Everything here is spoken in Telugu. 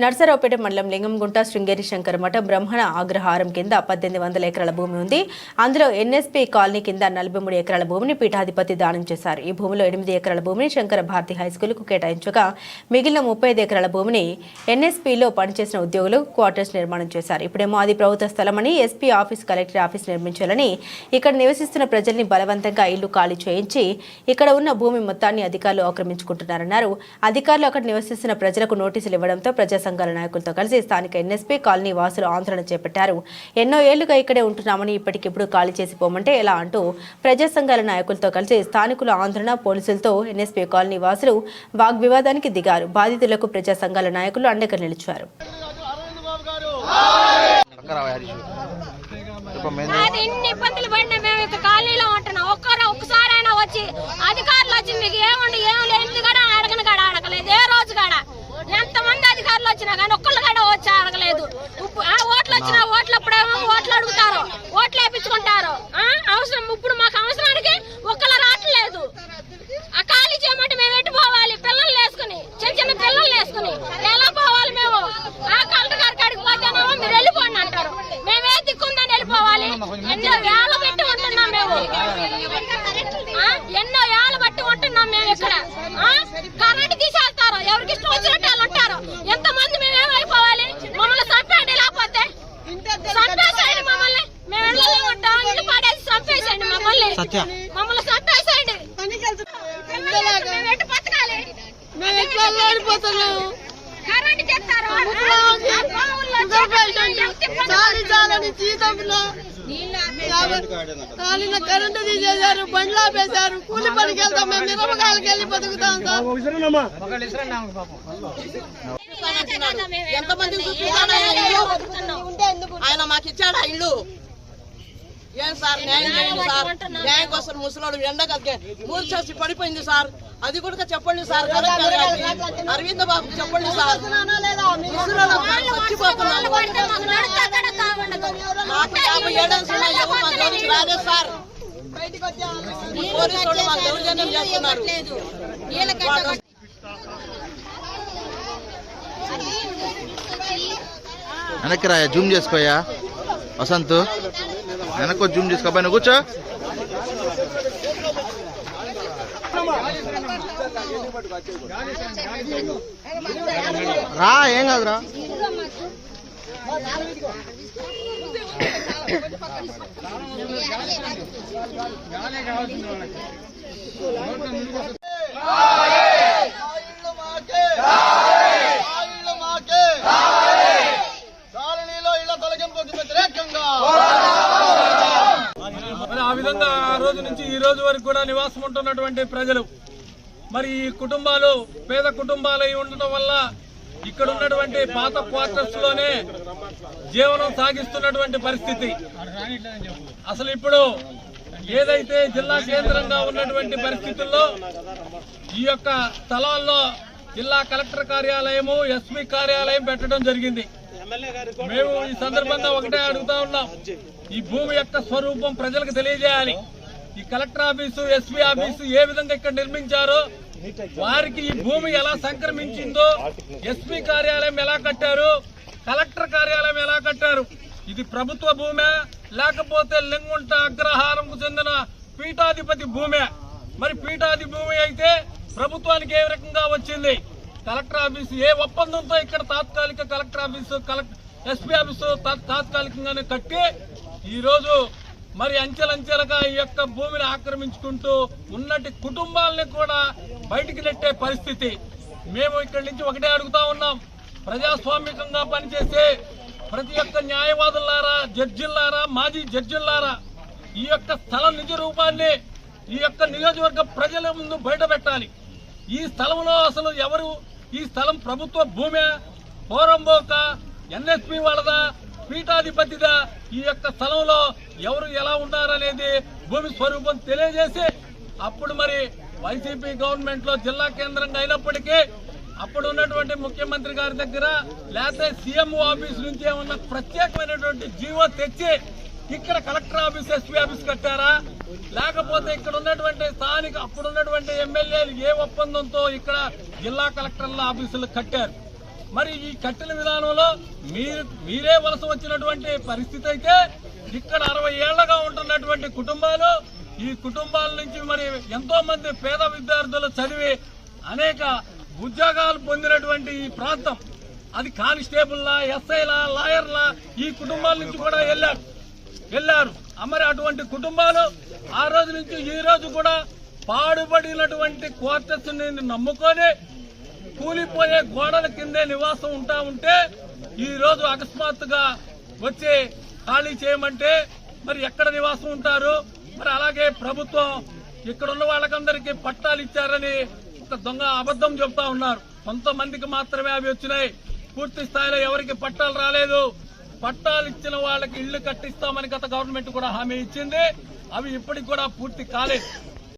నర్సరావుపేట మండలం లింగంగుంట శృంగేరి శంకర మఠం బ్రహ్మణ ఆగ్రహారం కింద పద్దెనిమిది వందల ఎకరాల భూమి ఉంది. అందులో ఎన్ఎస్పీ కాలనీ కింద నలభై మూడు ఎకరాల భూమిని పీఠాధిపతి దానం చేశారు. ఈ భూమిలో ఎనిమిది ఎకరాల భూమిని శంకర భారతి హైస్కూల్కు కేటాయించగా మిగిలిన ముప్పై ఐదు ఎకరాల భూమిని ఎన్ఎస్పీలో పనిచేసిన ఉద్యోగులు క్వార్టర్స్ నిర్మాణం చేశారు. ఇప్పుడేమో అది ప్రభుత్వ స్థలమని ఎస్పీ ఆఫీస్ కలెక్టర్ ఆఫీస్ నిర్మించాలని ఇక్కడ నివసిస్తున్న ప్రజల్ని బలవంతంగా ఇల్లు ఖాళీ చేయించి ఇక్కడ ఉన్న భూమి మొత్తాన్ని అధికారులు ఆక్రమించుకుంటున్నారన్నారు. అధికారులు అక్కడ నివసిస్తున్న ప్రజలకు నోటీసులు ఇవ్వడంతో ప్రజా సంఘాల నాయకులతో కలిసి స్థానిక ఎన్ఎస్పీ కాలనీ వాసులు ఆందోళన చేపట్టారు. ఎన్నో ఏళ్ళుగా ఇక్కడే ఉంటున్నామని ఇప్పటికిప్పుడు ఖాళీ చేసి పోమంటే ఎలా అంటూ ప్రజా సంఘాల నాయకులతో కలిసి స్థానికుల ఆందోళన పోలీసులతో ఎన్ఎస్పీ కాలనీ వాసులు వాగ్వివాదానికి దిగారు. బాధితులకు ప్రజా సంఘాల నాయకులు అండగా నిలిచారు. ఎన్ని ఇబ్బందులు పడినా మేము ఇక ఖాళీలో ఉంటున్నాం. ఒక్కరు ఒక్కసారైనా వచ్చి అధికారులు వచ్చి మీకు ఏముండి ఏం లేదు కూడా అడగను కాడ అడగలేదు ఏ రోజు కాడ ఎంతమంది అధికారులు వచ్చినా కానీ ఒక్కళ్ళు కూడా వచ్చి అడగలేదు ఉప్పు- ఆ, ఓట్లు వచ్చినా ఓట్లు అప్పుడేమో ఓట్లు అడుగుతారు ఓట్లు వేపించుకుంటారు ఆ, అవసరం. ఇప్పుడు మాకు అవసరానికి ఒక్కళ్ళు రావట్లేదు. ఆ ఖాళీ చేయమంటే మేము ఎటు పోవాలి పిల్లలు వేసుకుని చిన్న చిన్న పిల్లలు వేసుకుని ఎలా పోవాలి మేము ఆ కలెక్టర్ గారి కాడికి పోతేనేమో మీరు వెళ్ళిపోండి అంటారు మేమే దిక్కుందని వెళ్ళిపోవాలి ఎన్నో వేల పెట్టి ఉంటున్నాం మేము ఆ, ఎన్నో ఏళ్ళ బట్టి ఉంటున్నాం మేము ఇక్కడ ఆ, కరెంట్ తీసేస్తారు ఎవరికి ఇష్టం వచ్చినట్టు వాళ్ళు ఉంటారు ఎంతమంది మేము ఏమైపోవాలి మమ్మల్ని చంపేయండి లేకపోతే చంపేసేయండి మమ్మల్ని మేము ఇళ్ళలో ఉంటాం ఇల్లు పడేసి చంపేసేయండి మమ్మల్ని మమ్మల్ని చంపేసేయండి పిల్లలు మేము ఎటు బతకాలి మేము ఎట్లా అల్లాడిపోతున్నాము కరెంట్ చేస్తారు. చాలి చాలని జీతంలో కాలిన కరెంటు తీసేశారు బండ్లు ఆపేశారు కూలి పనికి వెళ్తాం మేము మిరపకాయలకి వెళ్ళి బతుకుతాం సార్. ఎంతమంది చూస్తున్నారా ఇల్లు? ఆయన మాకు ఇచ్చాడా ఇల్లు? ఏం సార్ న్యాయం చేయండి సార్. న్యాయం కోసం ముసలోడు ఎండ కలిగే మూడు చేసి పడిపోయింది సార్. అది కూడా చెప్పండి సార్. అరవింద్ బాబు చెప్పండి సార్. మాకు యాభై ఎవరు మా జోలికి రాలేదు సార్. దౌర్జన్యం చేస్తున్నారు. వెనక్కి రా జూమ్ చేసుకోయా? వసంత్ వెనక్కి జూమ్ చేసుకో పైన కూర్చో. రా ఏం కాదురా. మరి ఆ విధంగా ఆ రోజు నుంచి ఈ రోజు వరకు కూడా నివాసం ఉంటున్నటువంటి ప్రజలు. మరి ఈ కుటుంబాలు పేద కుటుంబాలు అయి ఉండటం వల్ల ఇక్కడ ఉన్నటువంటి పాత క్వార్టర్స్లోనే జీవనం సాగిస్తున్నటువంటి పరిస్థితి. అసలు ఇప్పుడు ఏదైతే జిల్లా కేంద్రంగా ఉన్నటువంటి పరిస్థితుల్లో ఈ యొక్క స్థలాల్లో జిల్లా కలెక్టర్ కార్యాలయము ఎస్పీ కార్యాలయం పెట్టడం జరిగింది. మేము ఈ సందర్భంగా ఒకటే అడుగుతా ఉన్నాం. ఈ భూమి యొక్క స్వరూపం ప్రజలకు తెలియజేయాలి. ఈ కలెక్టర్ ఆఫీసు ఎస్పీ ఆఫీసు ఏ విధంగా ఇక్కడ నిర్మించారో వారికి ఈ భూమి ఎలా సంక్రమించిందో ఎస్పీ కార్యాలయం ఎలా కట్టారు కలెక్టర్ కార్యాలయం ఎలా కట్టారు ఇది ప్రభుత్వ భూమే లేకపోతే లింగుంట అగ్రహారంకు చెందిన పీఠాధిపతి భూమే. మరి పీఠాది భూమి అయితే ప్రభుత్వానికి ఏ రకంగా వచ్చింది? కలెక్టర్ ఆఫీసు ఏ ఒప్పందంతో ఇక్కడ తాత్కాలిక collector office collector SP office తాత్కాలికంగానే కట్టి ఈరోజు మరి అంచెలంచెలుగా ఈ యొక్క భూమిని ఆక్రమించుకుంటూ ఉన్నటి కుటుంబాలని కూడా బయటికి నెట్టే పరిస్థితి. మేము ఇక్కడి నుంచి ఒకటే అడుగుతా ఉన్నాం. ప్రజాస్వామికంగా పనిచేసే ప్రతి ఒక్క న్యాయవాదులారా జడ్జిల్లారా మాజీ జడ్జిల్లారా ఈ యొక్క స్థల నిజ రూపాన్ని ఈ యొక్క నియోజకవర్గ ప్రజల ముందు బయట పెట్టాలి ఈ స్థలంలో అసలు ఎవరు ఈ స్థలం ప్రభుత్వ భూమే పోరంబోక ఎన్ఎస్పి వాళ్ళదా పీఠాధిపతిగా ఈ యొక్క స్థలంలో ఎవరు ఎలా ఉన్నారనేది భూమి స్వరూపం తెలియజేసి అప్పుడు మరి వైసీపీ గవర్నమెంట్లో జిల్లా కేంద్రంగా అయినప్పటికీ అప్పుడు ఉన్నటువంటి ముఖ్యమంత్రి గారి దగ్గర లేకపోతే సీఎంఓ ఆఫీస్ నుంచి ఏమన్నా ప్రత్యేకమైనటువంటి జీవో తెచ్చి ఇక్కడ కలెక్టర్ ఆఫీస్ ఎస్పీ ఆఫీస్ కట్టారా? లేకపోతే ఇక్కడ ఉన్నటువంటి స్థానిక అప్పుడు ఉన్నటువంటి ఎమ్మెల్యేలు ఏ ఒప్పందంతో ఇక్కడ జిల్లా కలెక్టర్ల ఆఫీసులు కట్టారు? మరి ఈ కట్టిన విధానంలో మీరు మీరే వలస వచ్చినటువంటి పరిస్థితి అయితే ఇక్కడ అరవై ఏళ్ళగా ఉంటున్నటువంటి కుటుంబాలు ఈ కుటుంబాల నుంచి మరి ఎంతో మంది పేద విద్యార్థులు చదివి అనేక ఉద్యోగాలు పొందినటువంటి ఈ ప్రాంతం. అది కానిస్టేబుల్లా ఎస్ఐలా లాయర్లా ఈ కుటుంబాల నుంచి కూడా వెళ్ళారు. వెళ్ళారు. మరి అటువంటి కుటుంబాలు ఆ రోజు నుంచి ఈ రోజు కూడా పాడుపడినటువంటి క్వార్టర్స్ నమ్ముకొని కూలిపోయే గోడల కిందే నివాసం ఉంటా ఉంటే ఈ రోజు అకస్మాత్తుగా వచ్చి ఖాళీ చేయమంటే మరి ఎక్కడ నివాసం ఉంటారు? మరి అలాగే ప్రభుత్వం ఇక్కడ ఉన్న వాళ్ళకందరికీ పట్టాలు ఇచ్చారని ఒక దొంగ అబద్ధం చెప్తా ఉన్నారు. కొంతమందికి మాత్రమే అవి వచ్చినాయి. పూర్తి స్థాయిలో ఎవరికి పట్టాలు రాలేదు. పట్టాలు ఇచ్చిన వాళ్ళకి ఇళ్ళు కట్టిస్తామని గత గవర్నమెంట్ కూడా హామీ ఇచ్చింది. అవి ఇప్పటికి కూడా పూర్తి కాలేదు.